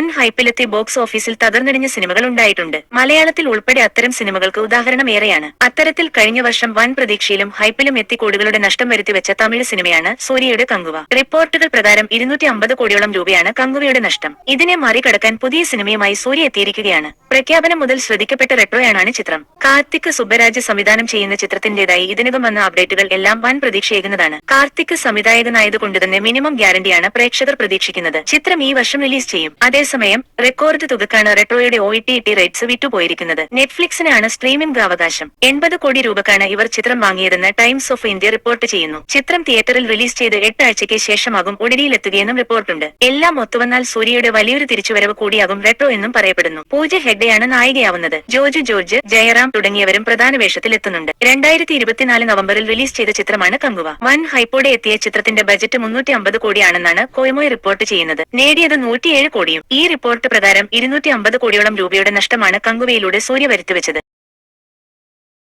ഹൈപ്പിലെത്തി box ഓഫീസിൽ തകർന്നടിഞ്ഞ സിനിമകൾ ഉണ്ടായിട്ടുണ്ട്. മലയാളത്തിൽ ഉൾപ്പെടെ അത്തരം സിനിമകൾക്ക് ഉദാഹരണം ഏറെയാണ്. അത്തരത്തിൽ കഴിഞ്ഞ വർഷം വൻ പ്രതീക്ഷയിലും ഹൈപ്പിലും എത്തി കോടികളുടെ നഷ്ടം വരുത്തിവെച്ച തമിഴ് സിനിമയാണ് സൂര്യയുടെ കങ്കുവ. റിപ്പോർട്ടുകൾ പ്രകാരം ഇരുന്നൂറ്റി അമ്പത് കോടിയോളം രൂപയാണ് കങ്കുവയുടെ നഷ്ടം. ഇതിനെ മറികടക്കാൻ പുതിയ സിനിമയുമായി സൂര്യ എത്തിയിരിക്കുകയാണ്. പ്രഖ്യാപനം മുതൽ ശ്രദ്ധിക്കപ്പെട്ട റെട്രോയാണ് ചിത്രം. കാർത്തിക് സുബ്ബരാജ് സംവിധാനം ചെയ്യുന്ന ചിത്രത്തിന്റേതായി ഇതിനകം വന്ന അപ്ഡേറ്റുകൾ എല്ലാം വൻ പ്രതീക്ഷയേകുന്നതാണ് കാർത്തിക് സംവിധായകനായതുകൊണ്ട് തന്നെ മിനിമം ഗ്യാരണ്ടിയാണ് പ്രേക്ഷകർ പ്രതീക്ഷിക്കുന്നത്. ചിത്രം ഈ വർഷം റിലീസ് ചെയ്യും. അതേസമയം റെക്കോർഡ് തുകക്കാണ് റെട്രോയുടെ ഒ ടി ടി റൈറ്റ്സ് വിറ്റുപോയിരിക്കുന്നത് നെറ്റ്ഫ്ലിക്സിനാണ് സ്ട്രീമിംഗ് അവകാശം. എൺപത് കോടി രൂപക്കാണ് ഇവർ ചിത്രം വാങ്ങിയതെന്ന് ടൈംസ് ഓഫ് ഇന്ത്യ റിപ്പോർട്ട് ചെയ്യുന്നു. ചിത്രം തിയേറ്ററിൽ റിലീസ് ചെയ്ത് എട്ടാഴ്ചയ്ക്ക് ശേഷമാകും ഒടിനിയിലെത്തുകയെന്നും റിപ്പോർട്ടുണ്ട്. എല്ലാം ഒത്തുവന്നാൽ സൂര്യയുടെ വലിയൊരു തിരിച്ചുവരവ് കൂടിയാകും റെട്രോ എന്നും പറയപ്പെടുന്നു. പൂജ ഹെഗ്ഡെയാണ് നായികയാവുന്നത്. ജോജു ജോർജ് ജയറാം തുടങ്ങിയവരും പ്രധാന വേഷത്തിൽ എത്തുന്നുണ്ട്. രണ്ടായിരത്തി ഇരുപത്തിനാല് നവംബറിൽ റിലീസ് ചെയ്ത ചിത്രമാണ് കങ്കുവ. വൻ ഹൈപ്പോടെ എത്തിയ ചിത്രത്തിന്റെ ബജറ്റ് മുന്നൂറ്റി അമ്പത് കോടിയാണെന്നാണ് കോയമോയ് റിപ്പോർട്ട് ചെയ്യുന്നത്. നേടിയത് നൂറ്റിയേഴ് കോടിയും. ഈ റിപ്പോർട്ട് പ്രകാരം ഇരുന്നൂറ്റി അമ്പത് കോടിയോളം രൂപയുടെ നഷ്ടമാണ് കങ്കുവയിലൂടെ സൂര്യ വരുത്തിവെച്ചത്